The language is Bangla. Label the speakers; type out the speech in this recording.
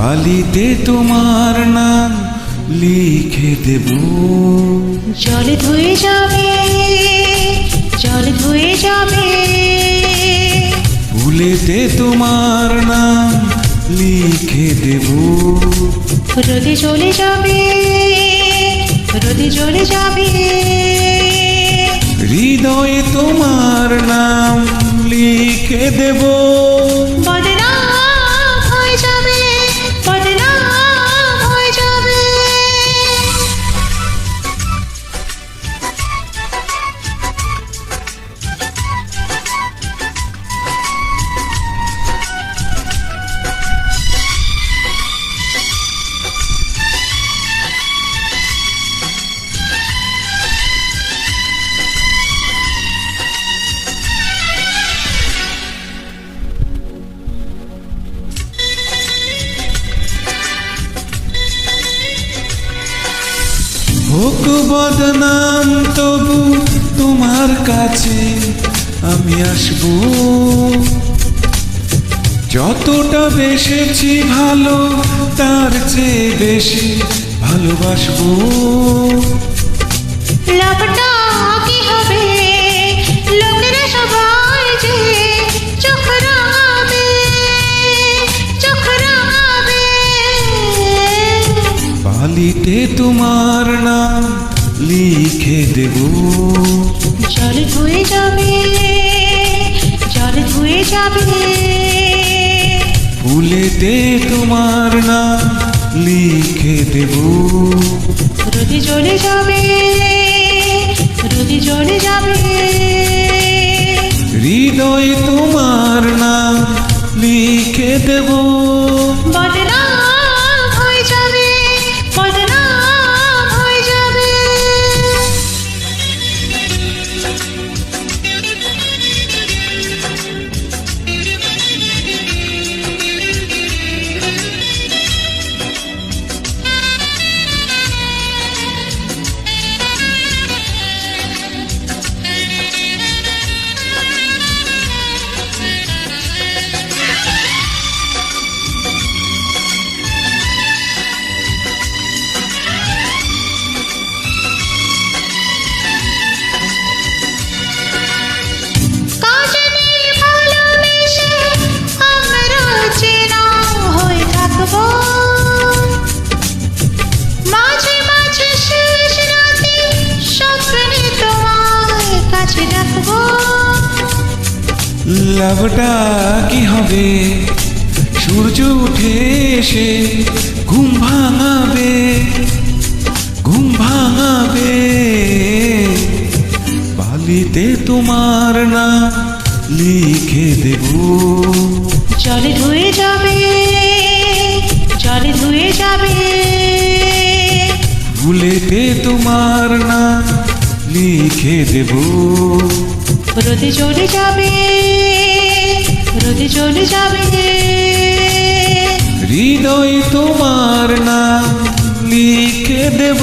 Speaker 1: বালিতে তোমার নাম লিখে দেব।
Speaker 2: জল ধুয়ে যাবে জল ধুয়ে যাবে।
Speaker 1: ফুলেতে তোমার নাম লিখে দেব।
Speaker 2: রোদে চলে যাবে রোদে চলে যাবে।
Speaker 1: হৃদয়ে তোমার নাম লিখে দেব। হোক বদনাম তবু তোমার কাছে আমি আসব। যতটা বেসেছি ভালো, তার চেয়ে বেশি ভালোবাসবো।
Speaker 2: লাভটা কি হবে?
Speaker 1: বালিতে তোমার নাম লিখে দেব।
Speaker 2: জল ধুয়ে যাবে জল ধুয়ে যাবে।
Speaker 1: ফুলেতে তোমার নাম লিখে দেব।
Speaker 2: রোদে চলে যাবে রোদে চলে যাবে।
Speaker 1: হৃদয় তোমার নাম লিখে দেব।
Speaker 2: বদনাম কাছে ডাকবো
Speaker 1: লাভটা কি হবে? সূর্য উঠে এসে ঘুম ভাঙাবে ঘুম ভাঙাবে। বালিতে তোমার নাম লিখে দেব।
Speaker 2: জলে ধুয়ে যাবে জলে ধুয়ে যাবে।
Speaker 1: ফুলেতে তোমার নাম লিখে দেব।
Speaker 2: রোদে চলে যাবে রোদে চলে যাবে।
Speaker 1: হৃদয় তোমার নাম লিখে দেব।